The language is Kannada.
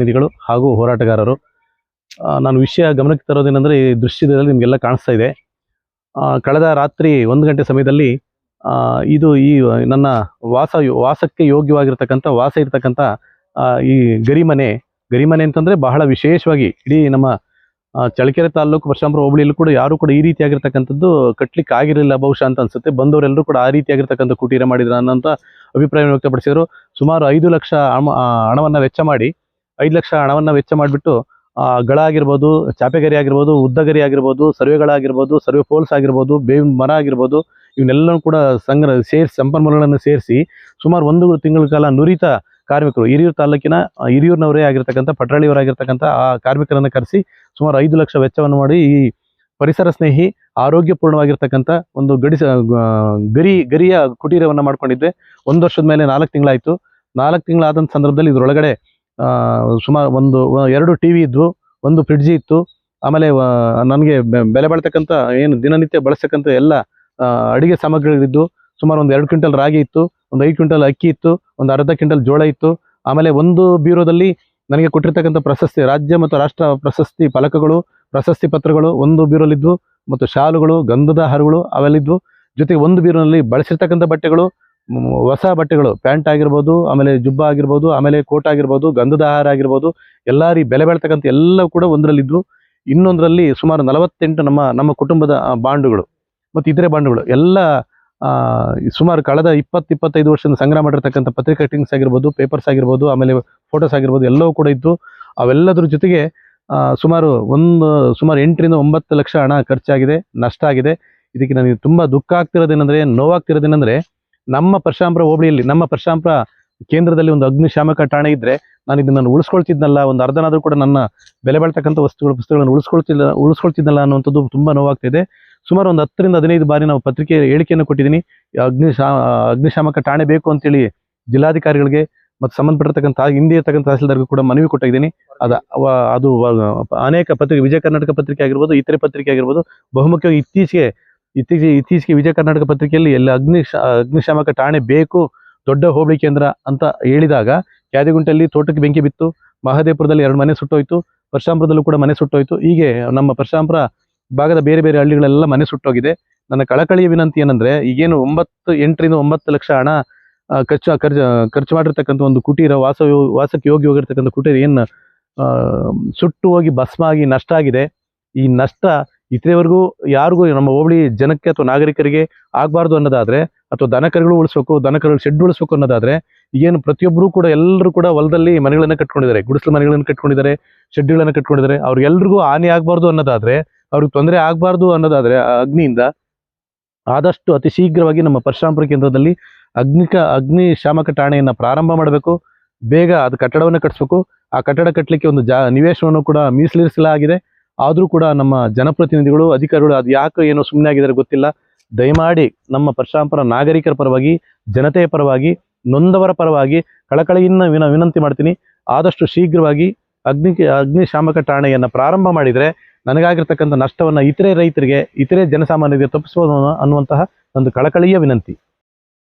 ಜನಪ್ರತಿನಿಧಿಗಳು ಹಾಗೂ ಹೋರಾಟಗಾರರು. ನಾನು ವಿಷಯ ಗಮನಕ್ಕೆ ತರೋದೇನೆಂದರೆ ಈ ದೃಶ್ಯದಲ್ಲಿ ನಿಮಗೆಲ್ಲ ಕಾಣಿಸ್ತಾ ಇದೆ. ಕಳೆದ ರಾತ್ರಿ ಒಂದು ಗಂಟೆ ಸಮಯದಲ್ಲಿ ಇದು ಈ ನನ್ನ ವಾಸ, ವಾಸಕ್ಕೆ ಯೋಗ್ಯವಾಗಿರ್ತಕ್ಕಂಥ, ವಾಸ ಇರ್ತಕ್ಕಂಥ ಈ ಗರಿಮನೆ ಗರಿಮನೆ ಅಂತಂದ್ರೆ ಬಹಳ ವಿಶೇಷವಾಗಿ ಇಡೀ ನಮ್ಮ ಚಳ್ಳಕೆರೆ ತಾಲೂಕು ಪರಶುರಾಮಪುರ ಹೋಬಳಿಯಲ್ಲೂ ಕೂಡ ಯಾರು ಕೂಡ ಈ ರೀತಿಯಾಗಿರ್ತಕ್ಕಂಥದ್ದು ಕಟ್ಲಿಕ್ಕೆ ಆಗಿರಲಿಲ್ಲ ಬಹುಶಃ ಅಂತ ಅನ್ಸುತ್ತೆ. ಬಂದವರೆಲ್ಲರೂ ಕೂಡ ಆ ರೀತಿಯಾಗಿರ್ತಕ್ಕಂಥ ಕುಟೀರ ಮಾಡಿದ್ರು ಅನ್ನೋಂಥ ಅಭಿಪ್ರಾಯವನ್ನು ವ್ಯಕ್ತಪಡಿಸಿದರು. ಸುಮಾರು ಐದು ಲಕ್ಷ ಹಣವನ್ನ ವೆಚ್ಚ ಮಾಡಿ ಐದು ಲಕ್ಷ ಹಣವನ್ನು ವೆಚ್ಚ ಮಾಡಿಬಿಟ್ಟು ಗಳ ಆಗಿರ್ಬೋದು ಚಾಪೆಗರಿ ಆಗಿರ್ಬೋದು, ಉದ್ದಗರಿ ಆಗಿರ್ಬೋದು, ಸರ್ವೆಗಳಾಗಿರ್ಬೋದು, ಸರ್ವೆ ಪೋಲ್ಸ್ ಆಗಿರ್ಬೋದು, ಬೇವಿನ ಮರ ಆಗಿರ್ಬೋದು, ಇವನ್ನೆಲ್ಲನೂ ಕೂಡ ಸಂಗ್ರಹ ಸೇರಿಸಿ, ಸಂಪನ್ಮೂಲಗಳನ್ನು ಸೇರಿಸಿ ಸುಮಾರು ಒಂದು ತಿಂಗಳ ಕಾಲ ನುರಿತ ಕಾರ್ಮಿಕರು, ಹಿರಿಯೂರು ತಾಲೂಕಿನ ಹಿರಿಯೂರಿನವರೇ ಆಗಿರ್ತಕ್ಕಂಥ, ಪಟ್ರಾಳಿಯವರಾಗಿರ್ತಕ್ಕಂಥ ಆ ಕಾರ್ಮಿಕರನ್ನು ಕರೆಸಿ ಸುಮಾರು ಐದು ಲಕ್ಷ ವೆಚ್ಚವನ್ನು ಮಾಡಿ ಈ ಪರಿಸರ ಸ್ನೇಹಿ, ಆರೋಗ್ಯಪೂರ್ಣವಾಗಿರ್ತಕ್ಕಂಥ ಒಂದು ಗಡಿಸ ಗರಿ, ಗರಿಯ ಕುಟೀರವನ್ನು ಮಾಡಿಕೊಂಡಿದ್ದೆ. ಒಂದು ವರ್ಷದ ಮೇಲೆ ನಾಲ್ಕು ತಿಂಗಳಾಯಿತು. ನಾಲ್ಕು ತಿಂಗಳಾದಂಥ ಸಂದರ್ಭದಲ್ಲಿ ಇದರೊಳಗಡೆ ಸುಮಾರು ಒಂದು, ಎರಡು ಟಿ ವಿ ಇದ್ವು, ಒಂದು ಫ್ರಿಡ್ಜ್ ಇತ್ತು. ಆಮೇಲೆ ನನಗೆ ಬೆಲೆ ಬಾಳ್ತಕ್ಕಂಥ, ಏನು ದಿನನಿತ್ಯ ಬಳಸ್ತಕ್ಕಂಥ ಎಲ್ಲ ಅಡುಗೆ ಸಾಮಗ್ರಿಗಳಿದ್ದು ಸುಮಾರು ಒಂದು ಎರಡು ಕ್ವಿಂಟಲ್ ರಾಗಿ ಇತ್ತು, ಒಂದು ಐದು ಕ್ವಿಂಟಲ್ ಅಕ್ಕಿ ಇತ್ತು, ಒಂದು ಅರ್ಧ ಕ್ವಿಂಟಲ್ ಜೋಳ ಇತ್ತು. ಆಮೇಲೆ ಒಂದು ಬ್ಯೂರೋದಲ್ಲಿ ನನಗೆ ಕೊಟ್ಟಿರ್ತಕ್ಕಂಥ ಪ್ರಶಸ್ತಿ, ರಾಜ್ಯ ಮತ್ತು ರಾಷ್ಟ್ರ ಪ್ರಶಸ್ತಿ ಫಲಕಗಳು, ಪ್ರಶಸ್ತಿ ಪತ್ರಗಳು ಒಂದು ಬೀರೋಲಿದ್ವು ಮತ್ತು ಶಾಲುಗಳು, ಗಂಧದ ಹಾರಗಳು ಅವೆಲ್ಲಿದ್ವು. ಜೊತೆಗೆ ಒಂದು ಬೀರೋನಲ್ಲಿ ಬಳಸಿರ್ತಕ್ಕಂಥ ಬಟ್ಟೆಗಳು ಹೊಸ ಬಟ್ಟೆಗಳು, ಪ್ಯಾಂಟ್ ಆಗಿರ್ಬೋದು, ಆಮೇಲೆ ಜುಬ್ಬ ಆಗಿರ್ಬೋದು, ಆಮೇಲೆ ಕೋಟ್ ಆಗಿರ್ಬೋದು, ಗಂಧದ ಆಹಾರ ಆಗಿರ್ಬೋದು, ಎಲ್ಲ ರೀ ಬೆಲೆ ಬಾಳ್ತಕ್ಕಂಥ ಎಲ್ಲವೂ ಕೂಡ ಒಂದರಲ್ಲಿದ್ದವು ಇನ್ನೊಂದರಲ್ಲಿ ಸುಮಾರು ನಲವತ್ತೆಂಟು ನಮ್ಮ ನಮ್ಮ ಕುಟುಂಬದ ಬಾಂಡುಗಳು. ಮತ್ತು ಇತರೆ ಬಾಂಡುಗಳು. ಎಲ್ಲ ಸುಮಾರು ಕಳೆದ ಇಪ್ಪತ್ತು ಇಪ್ಪತ್ತೈದು ವರ್ಷದಿಂದ ಸಂಗ್ರಹ ಮಾಡಿರ್ತಕ್ಕಂಥ ಪತ್ರಿಕಾ ಕಟಿಂಗ್ಸ್ ಆಗಿರ್ಬೋದು, ಪೇಪರ್ಸ್ ಆಗಿರ್ಬೋದು, ಆಮೇಲೆ ಫೋಟೋಸ್ ಆಗಿರ್ಬೋದು, ಎಲ್ಲವೂ ಕೂಡ ಇದ್ದು. ಅವೆಲ್ಲದ್ರ ಜೊತೆಗೆ ಸುಮಾರು ಒಂದು, ಸುಮಾರು ಎಂಟರಿಂದ ಒಂಬತ್ತು ಲಕ್ಷ ಹಣ ಖರ್ಚಾಗಿದೆ, ನಷ್ಟ ಆಗಿದೆ. ಇದಕ್ಕೆ ನನಗೆ ತುಂಬ ದುಃಖ ಆಗ್ತಿರೋದೇನೆಂದರೆ, ನೋವಾಗ್ತಿರೋದೇನೆಂದರೆ ನಮ್ಮ ಪರಶಾಂಪ್ರ ಹೋಬಳಿಯಲ್ಲಿ, ನಮ್ಮ ಪರಶಾಂಪ್ರ ಕೇಂದ್ರದಲ್ಲಿ ಒಂದು ಅಗ್ನಿಶಾಮಕ ಠಾಣೆ ಇದ್ದರೆ ನಾನು ಇದನ್ನು ಉಳಿಸ್ಕೊಳ್ತಿದ್ನಲ್ಲ, ಒಂದು ಅರ್ಧನಾದರೂ ಕೂಡ ನನ್ನ ಬೆಲೆ ಬಾಳ್ತಕ್ಕಂಥ ವಸ್ತುಗಳು, ಪುಸ್ತಕಗಳನ್ನು ಉಳಿಸ್ಕೊಳ್ತಿಲ್ಲ ಉಳಿಸ್ಕೊಳ್ತಿದ್ದಲ್ಲ ಅನ್ನುವಂಥದ್ದು ತುಂಬ ನೋವಾಗ್ತಿದೆ. ಸುಮಾರು ಒಂದು ಹತ್ತರಿಂದ ಹದಿನೈದು ಬಾರಿ ನಾವು ಪತ್ರಿಕೆ ಹೇಳಿಕೆಯನ್ನು ಕೊಟ್ಟಿದ್ದೀನಿ. ಅಗ್ನಿಶಾ ಅಗ್ನಿಶಾಮಕ ಠಾಣೆ ಬೇಕು ಅಂತೇಳಿ ಜಿಲ್ಲಾಧಿಕಾರಿಗಳಿಗೆ ಮತ್ತು ಸಂಬಂಧಪಟ್ಟಿರ್ತಕ್ಕಂಥ ಹಿಂದೆ ಇರ್ತಕ್ಕಂಥ ತಹಸೀಲ್ದಾರ್ಗೂ ಕೂಡ ಮನವಿ ಕೊಟ್ಟಿದ್ದೀನಿ. ಅದು ಅದು, ಅನೇಕ ಪತ್ರಿಕೆ, ವಿಜಯ ಕರ್ನಾಟಕ ಪತ್ರಿಕೆ ಆಗಿರ್ಬೋದು, ಇತರೆ ಪತ್ರಿಕೆ ಆಗಿರ್ಬೋದು, ಬಹುಮುಖ್ಯವಾಗಿ ಇತ್ತೀಚೆಗೆ ಇತ್ತೀಚೆಗೆ ಇತ್ತೀಚೆಗೆ ವಿಜಯ ಕರ್ನಾಟಕ ಪತ್ರಿಕೆಯಲ್ಲಿ ಎಲ್ಲ ಅಗ್ನಿ ಅಗ್ನಿಶಾಮಕ ಠಾಣೆ ಬೇಕು, ದೊಡ್ಡ ಹೋಬಳಿ ಕೇಂದ್ರ ಅಂತ ಹೇಳಿದಾಗ ಕ್ಯಾದಿಗುಂಟಲ್ಲಿ ತೋಟಕ್ಕೆ ಬೆಂಕಿ ಬಿತ್ತು ಮಹದೇಪುರದಲ್ಲಿ ಎರಡು ಮನೆ ಸುಟ್ಟೋಯ್ತು ಪರಶಾಂಪುರದಲ್ಲೂ ಕೂಡ ಮನೆ ಸುಟ್ಟೋಯ್ತು. ಹೀಗೆ ನಮ್ಮ ಪರಶಾಂಪುರ ಭಾಗದ ಬೇರೆ ಬೇರೆ ಹಳ್ಳಿಗಳೆಲ್ಲ ಮನೆ ಸುಟ್ಟೋಗಿದೆ. ನನ್ನ ಕಳಕಳಿಯ ವಿನಂತಿ ಏನಂದ್ರೆ, ಈಗೇನು ಒಂಬತ್ತು, ಎಂಟರಿಂದ ಒಂಬತ್ತು ಲಕ್ಷ ಹಣ ಖರ್ಚು ಖರ್ಚು ಖರ್ಚು ಮಾಡಿರ್ತಕ್ಕಂಥ ಒಂದು ಕುಟೀರ, ವಾಸ, ವಾಸಕ್ಕೆ ಯೋಗ್ಯವಾಗಿರ್ತಕ್ಕಂಥ ಕುಟೀರ ಏನು ಸುಟ್ಟು ಹೋಗಿ ಭಸ್ಮ ಆಗಿ ನಷ್ಟ ಆಗಿದೆ. ಈ ನಷ್ಟ ಇತರೆವರೆಗೂ ಯಾರಿಗೂ ನಮ್ಮ ಹೋಬಳಿ ಜನಕ್ಕೆ ಅಥವಾ ನಾಗರಿಕರಿಗೆ ಆಗಬಾರ್ದು ಅನ್ನೋದಾದ್ರೆ ಅಥವಾ ದನಕರುಗಳು ಉಳಿಸ್ಬೇಕು ದನಕರುಗಳು ಶೆಡ್ ಉಳಿಸ್ಬೇಕು ಅನ್ನೋದಾದ್ರೆ ಏನು ಪ್ರತಿಯೊಬ್ಬರು ಕೂಡ ಎಲ್ಲರೂ ಕೂಡ ಹೊಲದಲ್ಲಿ ಮನೆಗಳನ್ನು ಕಟ್ಕೊಂಡಿದ್ದಾರೆ, ಗುಡಿಸಲು ಮನೆಗಳನ್ನು ಕಟ್ಕೊಂಡಿದ್ದಾರೆ ಶೆಡ್ಗಳನ್ನು ಕಟ್ಕೊಂಡಿದ್ದಾರೆ. ಅವ್ರಿಗೆಲ್ರಿಗೂ ಹಾನಿ ಆಗಬಾರ್ದು ಅನ್ನೋದಾದ್ರೆ, ಅವ್ರಿಗೆ ತೊಂದರೆ ಆಗಬಾರ್ದು ಅನ್ನೋದಾದ್ರೆ ಅಗ್ನಿಯಿಂದ ಆದಷ್ಟು ಅತಿ ಶೀಘ್ರವಾಗಿ ನಮ್ಮ ಪರಶುರಾಮಪುರ ಕೇಂದ್ರದಲ್ಲಿ ಅಗ್ನಿಕ, ಅಗ್ನಿ ಶಾಮಕ ಠಾಣೆಯನ್ನು ಪ್ರಾರಂಭ ಮಾಡಬೇಕು. ಬೇಗ ಅದು ಕಟ್ಟಡವನ್ನು ಕಟ್ಟಿಸ್ಬೇಕು ಆ ಕಟ್ಟಡ ಕಟ್ಟಲಿಕ್ಕೆ ಒಂದು ಜಾ ನಿವೇಶನವನ್ನು ಕೂಡ ಮೀಸಲಿರಿಸಲಾಗಿದೆ. ಆದರೂ ಕೂಡ ನಮ್ಮ ಜನಪ್ರತಿನಿಧಿಗಳು, ಅಧಿಕಾರಿಗಳು ಅದು ಯಾಕೆ ಏನೋ ಸುಮ್ಮನೆ ಆಗಿದ್ದಾರೆ ಗೊತ್ತಿಲ್ಲ. ದಯಮಾಡಿ ನಮ್ಮ ಪರಶುರಾಮಪುರ ನಾಗರಿಕರ ಪರವಾಗಿ, ಜನತೆಯ ಪರವಾಗಿ, ನೊಂದವರ ಪರವಾಗಿ ಕಳಕಳಿಯಿಂದ ವಿನ, ವಿನಂತಿ ಮಾಡ್ತೀನಿ. ಆದಷ್ಟು ಶೀಘ್ರವಾಗಿ ಅಗ್ನಿ ಅಗ್ನಿಶಾಮಕ ಠಾಣೆಯನ್ನು ಪ್ರಾರಂಭ ಮಾಡಿದರೆ ನನಗಾಗಿರ್ತಕ್ಕಂಥ ನಷ್ಟವನ್ನು ಇತರೆ ರೈತರಿಗೆ, ಇತರೆ ಜನಸಾಮಾನ್ಯರಿಗೆ ತಪ್ಪಿಸ್ಬೋದು ಅನ್ನುವಂತಹ ಒಂದು ಕಳಕಳಿಯ ವಿನಂತಿ.